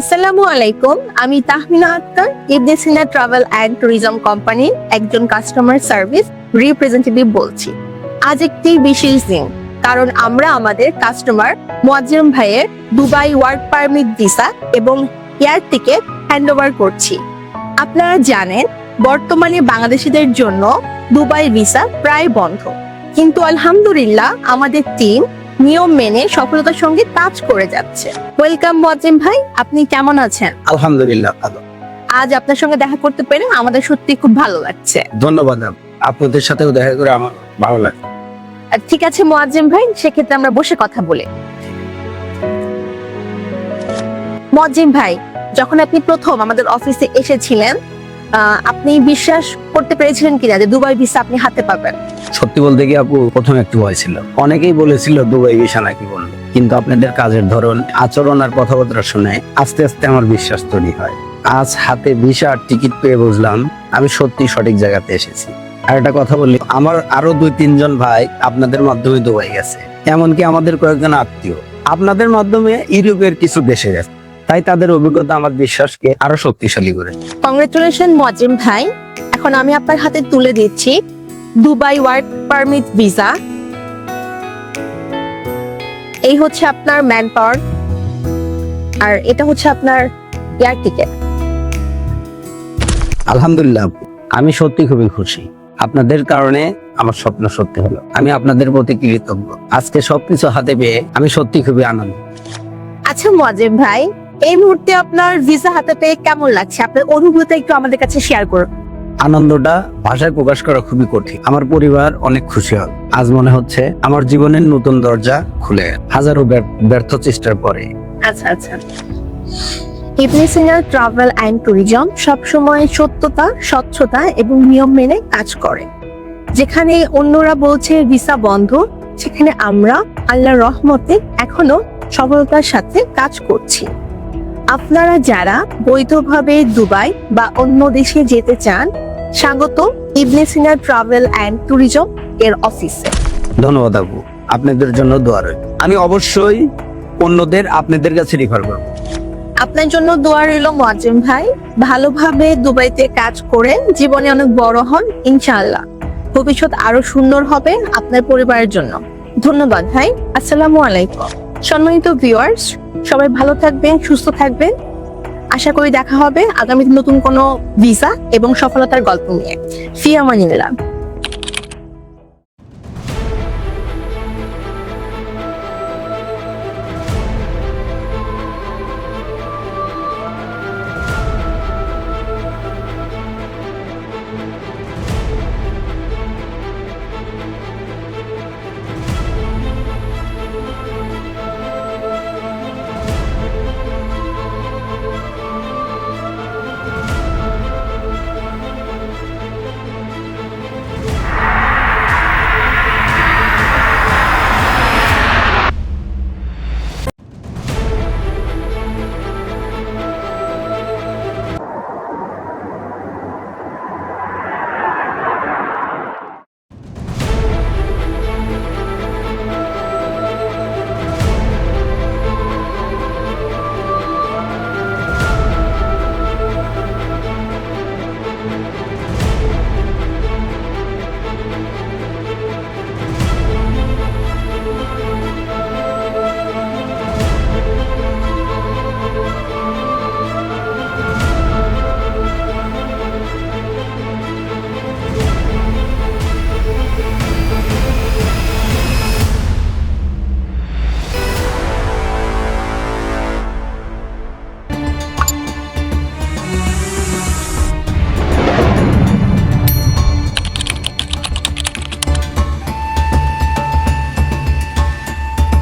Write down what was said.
আসসালামু আলাইকুম, আমি Tahmina Akter, Ibn Sina travel and tourism কোম্পানির একজন কাস্টমার সার্ভিস রিপ্রেজেন্টেটিভ বলছি। আজ একটি বিশেষ দিন, কারণ আমরা আমাদের কাস্টমার মোয়াজ্জেম ভাইয়ের দুবাই ওয়ার্ক পারমিট ভিসা এবং এয়ার টিকেট হ্যান্ডওভার করছি। আপনারা জানেন, বর্তমানে বাংলাদেশিদের জন্য দুবাই ভিসা প্রায় বন্ধ। কিন্তু আলহামদুলিল্লাহ, আমাদের টিম নিয়ম মেনে সফলতার সঙ্গে কাজ করে যাচ্ছে। ওয়েলকাম মোয়াজ্জেম ভাই আপনি কেমন আছেন? আলহামদুলিল্লাহ ভালো। আজ আপনার সঙ্গে দেখা করতে পেরে আমাদের সত্যি খুব ভালো লাগছে। ধন্যবাদ আপ- আপনাদের সাথেও দেখা করে আমার ভালো লাগে আর ঠিক আছে মোয়াজ্জেম ভাই সেক্ষেত্রে আমরা বসে কথা বলি। মোয়াজ্জেম ভাই যখন আপনি প্রথম আমাদের অফিসে এসেছিলেন আপনি বিশ্বাস করতে পেরেছিলেন কিনা যে দুবাই ভিসা আপনি হাতে পাবেন? সত্যি বলতে কি আপু, প্রথম একটু ভয় ছিল। অনেকেই বলেছিল দুবাই ভিসা নাকি বলল কিন্তু আপনাদের কাজের ধরন, আচরণ আর কথাবার্তা শুনে আস্তে আস্তে আমার বিশ্বাস তৈরি হয়। আজ হাতে ভিসা আর টিকিট পেয়ে বুঝলাম আমি সত্যি সঠিক জায়গাতে এসেছি। আর একটা কথা বলি, আমার আরও দুই, তিনজন ভাই আপনাদের মাধ্যমে দুবাই গেছে। এমনকি আমাদের কয়েকজন আত্মীয়। আপনাদের মাধ্যমে ইউরোপের কিছু দেশে গেছে। তাই তাদের অভিজ্ঞতা আমার বিশ্বাসকে আরও শক্তিশালী করে। কংগ্রেচুলেশন মোয়াজ্জেম ভাই। এখন আমি আপনার হাতে তুলে দিচ্ছি দুবাই ওয়ার্ক পারমিট ভিসা এই হচ্ছে আপনার ম্যান পাওয়ার আর এটা হচ্ছে আপনার এয়ার টিকেট আলহামদুলিল্লাহ আমি সত্যি খুবই খুশি। আপনাদের কারণে আমার স্বপ্ন সত্যি হলো। আমি আপনাদের প্রতি কৃতজ্ঞ। আজকে সবকিছু হাতে পেয়ে আমি সত্যি খুবই আনন্দ আচ্ছা মোয়াজ্জেম ভাই এই মুহূর্তে আপনার ভিসা হাতে পেয়ে কেমন লাগছে? আপনার অনুভূতি একটু আমাদের কাছে শেয়ার করুন। আনন্দটা ভাষায় প্রকাশ করা খুবই কঠিন। আমার পরিবার অনেক খুশি হল আজ মনে হচ্ছে আমার জীবনের নতুন দরজা খুলে। হাজারো ব্যর- ব্যর্থ চেষ্টার পরে। আচ্ছা আচ্ছা। ইবনে সিনার ট্রাভেল অ্যান্ড ট্যুরিজম সবসময় সত্যতা স্বচ্ছতা এবং নিয়ম মেনে কাজ করে। যেখানে অন্যরা বলছে ভিসা বন্ধ সেখানে আমরা আল্লাহর রহমতে এখনও সফলতার সাথে কাজ করছি। আপনারা যারা বৈধভাবে দুবাই বা অন্য দেশে যেতে চান স্বাগত ইবনে সিনার ট্রাভেল অ্যান্ড ট্যুরিজম এর অফিসে। ধন্যবাদ আপু আপনাদের জন্য দোয়া রইল। আমি অবশ্যই অন্যদের আপনাদের কাছে রিফার করব। আপনার জন্য দোয়া রইল মোয়াজ্জেম ভাই ভালোভাবে দুবাইতে কাজ করে জীবনে অনেক বড় হন ইনশাআল্লাহ। ভবিষ্যৎ আরও সুন্দর হবে আপনার পরিবারের জন্য। ধন্যবাদ ভাই আসসালামু আলাইকুম। সম্মানিত ভিউয়ার্স সবাই ভালো থাকবেন, সুস্থ থাকবেন। আশা করি দেখা হবে আগামীতে নতুন কোনো ভিসা এবং সফলতার গল্প নিয়ে। ফিয়ামানিল্লাহ